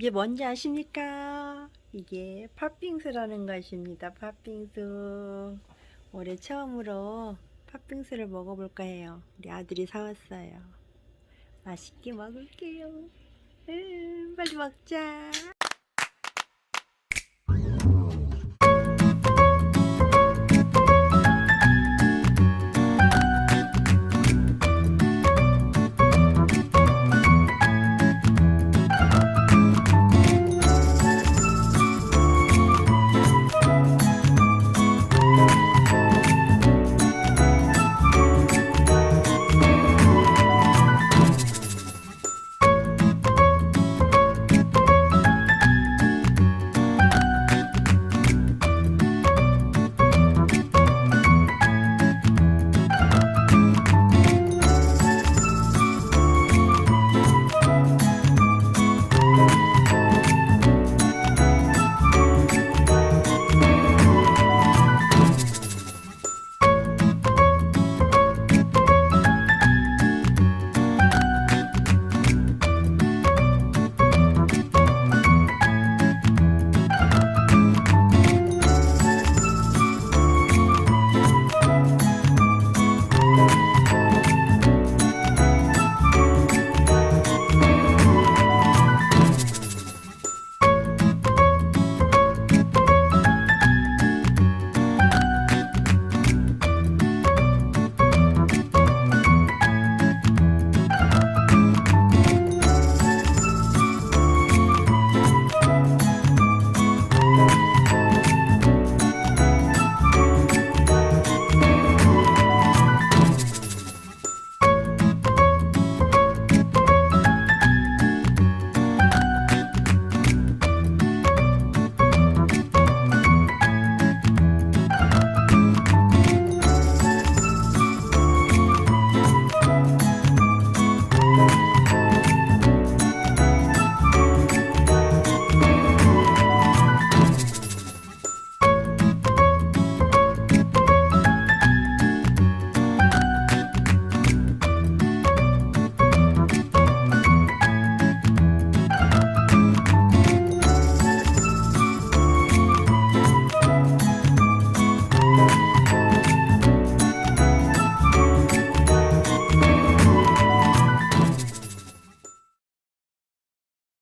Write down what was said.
이게 뭔지 아십니까? 이게 팥빙수라는 것입니다. 팥빙수. 올해 처음으로 팥빙수를 먹어볼까 해요. 우리 아들이 사왔어요. 맛있게 먹을게요. 음, 빨리 먹자.